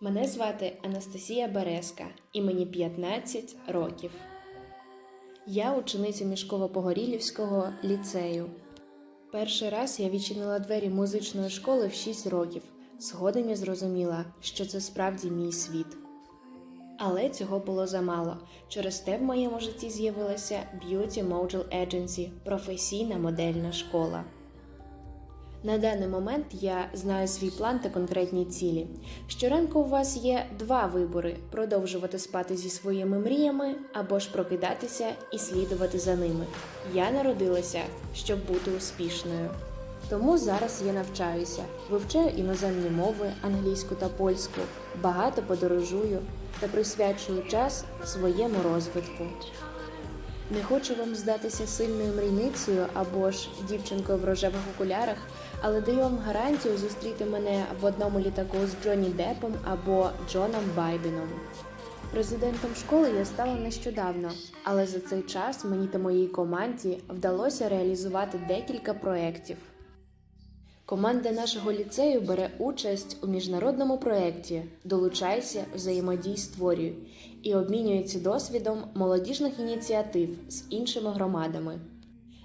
Мене звати Анастасія Березка і мені 15 років. Я учениця Мішково-Погорілівського ліцею. Перший раз я відчинила двері музичної школи в 6 років. Згодом я зрозуміла, що це справді мій світ. Але цього було замало. Через те в моєму житті з'явилася Beauty Model Agency – професійна модельна школа. На даний момент я знаю свій план та конкретні цілі. Щоранку у вас є два вибори: продовжувати спати зі своїми мріями або ж прокидатися і слідувати за ними. Я народилася, щоб бути успішною. Тому зараз я навчаюся, вивчаю іноземні мови, англійську та польську, багато подорожую та присвячую час своєму розвитку. Не хочу вам здатися сильною мрійницею або ж дівчинкою в рожевих окулярах, але даю вам гарантію зустріти мене в одному літаку з Джонні Депом або Джоном Байденом. Президентом школи я стала нещодавно, але за цей час мені та моїй команді вдалося реалізувати декілька проєктів. Команда нашого ліцею бере участь у міжнародному проєкті Долучайся, взаємодій створюй і обмінюється досвідом молодіжних ініціатив з іншими громадами.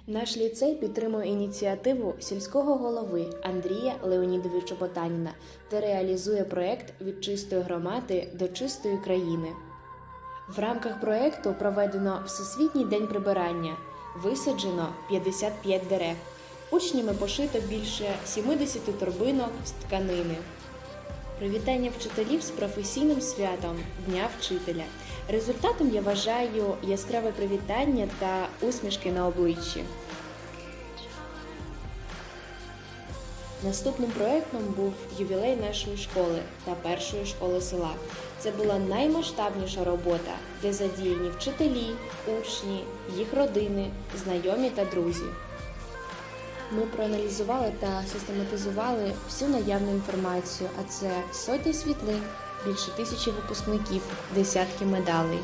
Наш ліцей підтримує ініціативу сільського голови Андрія Леонідовича Потаніна та реалізує проєкт від чистої громади до чистої країни. В рамках проєкту проведено Всесвітній день прибирання, висаджено 55 дерев. Учнями пошито більше 70 торбинок з тканини. Привітання вчителів з професійним святом Дня вчителя. Результатом я вважаю яскраве привітання та усмішки на обличчі. Наступним проєктом був ювілей нашої школи та першої школи села. Це була наймасштабніша робота, де задіяні вчителі, учні, їх родини, знайомі та друзі. Ми проаналізували та систематизували всю наявну інформацію, а це сотні світлин, більше тисячі випускників, десятки медалей.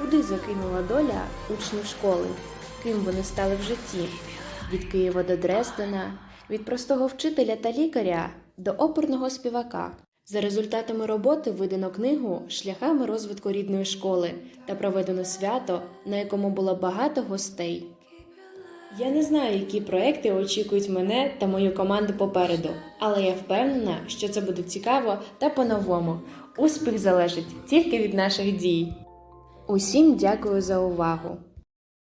Куди закинула доля учнів школи? Ким вони стали в житті? Від Києва до Дрездена, від простого вчителя та лікаря до оперного співака. За результатами роботи видано книгу Шляхами розвитку рідної школи та проведено свято, на якому було багато гостей. Я не знаю, які проекти очікують мене та мою команду попереду, але я впевнена, що це буде цікаво та по-новому. Успіх залежить тільки від наших дій. Усім дякую за увагу!